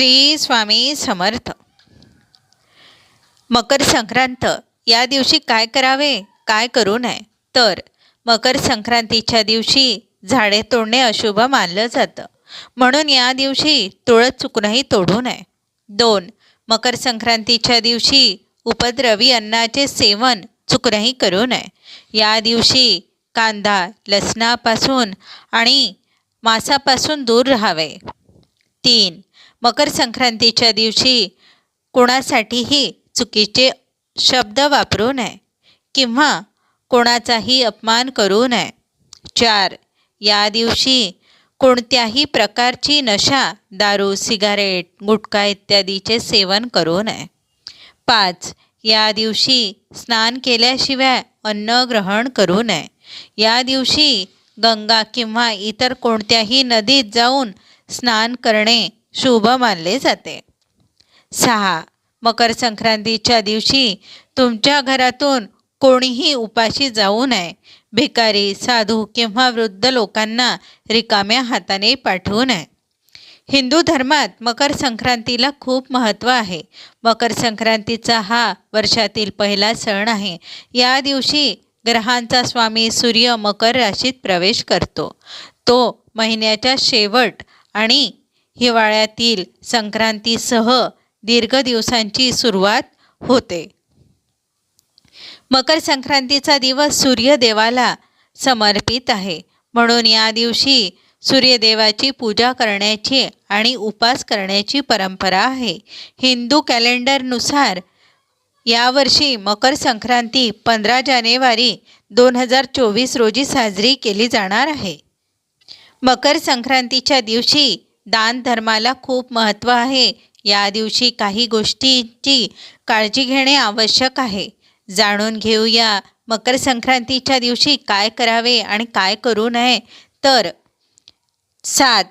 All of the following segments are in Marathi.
श्री स्वामी समर्थ. मकर संक्रांत या दिवशी काय करावे काय करू नये? तर मकर संक्रांतीच्या दिवशी झाडे तोडणे अशुभ मानलं जातं. म्हणून या दिवशी तुळस चुकूनही तोडू नये. दोन मकर संक्रांतीच्या दिवशी उपद्रवी अन्नाचे सेवन चुकूनही करू नये. या दिवशी कांदा लसणापासून आणि मांसापासून दूर राहावे. तीन मकर संक्रांतीच्या दिवशी कोणासाठीही चुकीचे शब्द वापरू नये किंवा कोणाचाही अपमान करू नये. चार या दिवशी कोणत्याही प्रकारची नशा दारू सिगारेट गुटखा इत्यादीचे सेवन करू नये. पाच या दिवशी स्नान केल्याशिवाय अन्न ग्रहण करू नये. या दिवशी गंगा किंवा इतर कोणत्याही नदीत जाऊन स्नान करणे शुभ मानले जाते. सहा मकर संक्रांतीच्या दिवशी तुमच्या घरातून कोणीही उपाशी जाऊ नये. भिकारी साधू किंवा वृद्ध लोकांना रिकाम्या हाताने पाठवू नये. हिंदू धर्मात मकर संक्रांतीला खूप महत्त्व आहे. मकर संक्रांतीचा हा वर्षातील पहिला सण आहे. या दिवशी ग्रहांचा स्वामी सूर्य मकर राशीत प्रवेश करतो. तो महिन्याच्या शेवट आणि हिवाळ्यातील संक्रांतीसह दीर्घ दिवसांची सुरुवात होते. मकर संक्रांतीचा दिवस सूर्यदेवाला समर्पित आहे. म्हणून या दिवशी सूर्यदेवाची पूजा करण्याची आणि उपास करण्याची परंपरा आहे. हिंदू कॅलेंडरनुसार यावर्षी मकर संक्रांती पंधरा जानेवारी दोन हजार चोवीस रोजी साजरी केली जाणार आहे. मकर संक्रांतीच्या दिवशी दान धर्माला खूप महत्त्व आहे. या दिवशी काही गोष्टींची काळजी घेणे आवश्यक आहे. जाणून घेऊया मकर संक्रांतीच्या दिवशी काय करावे आणि काय करू नये. तर सात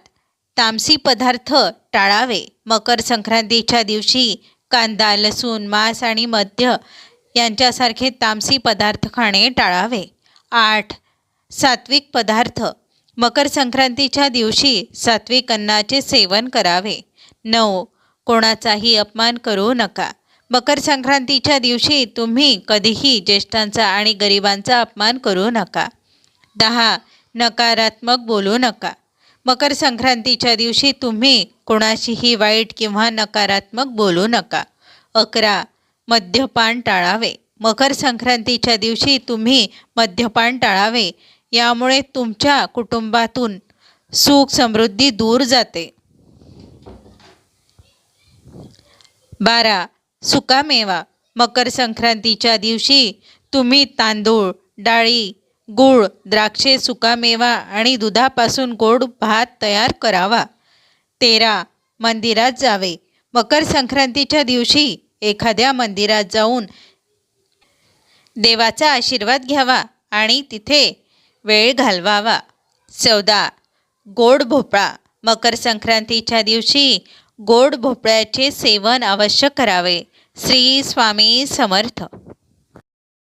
तामसी पदार्थ टाळावे. मकर संक्रांतीच्या दिवशी कांदा लसूण मांस आणि मद्य यांच्यासारखे तामसी पदार्थ खाणे टाळावे. आठ सात्विक पदार्थ मकर संक्रांतीच्या दिवशी सात्विक अन्नाचे सेवन करावे. नऊ. कोणाचाही अपमान करू नका. मकर संक्रांतीच्या दिवशी तुम्ही कधीही ज्येष्ठांचा आणि गरिबांचा अपमान करू नका. दहा. नकारात्मक बोलू नका. मकर संक्रांतीच्या दिवशी तुम्ही कोणाशीही वाईट किंवा नकारात्मक बोलू नका. अकरा. मद्यपान टाळावे. मकर संक्रांतीच्या दिवशी तुम्ही मद्यपान टाळावे. यामुळे तुमच्या कुटुंबातून सुख समृद्धी दूर जाते. बारा. सुकामेवा. मकर संक्रांतीच्या दिवशी तुम्ही तांदूळ डाळी गूळ द्राक्षे सुकामेवा आणि दुधापासून गोड भात तयार करावा. तेरा. मंदिरात जावे. मकर संक्रांतीच्या दिवशी एखाद्या मंदिरात जाऊन देवाचा आशीर्वाद घ्यावा आणि तिथे वेळ घालवावा. चौदा. गोड भोपळा. मकर संक्रांतीच्या दिवशी गोड भोपळ्याचे सेवन अवश्य करावे. श्री स्वामी समर्थ.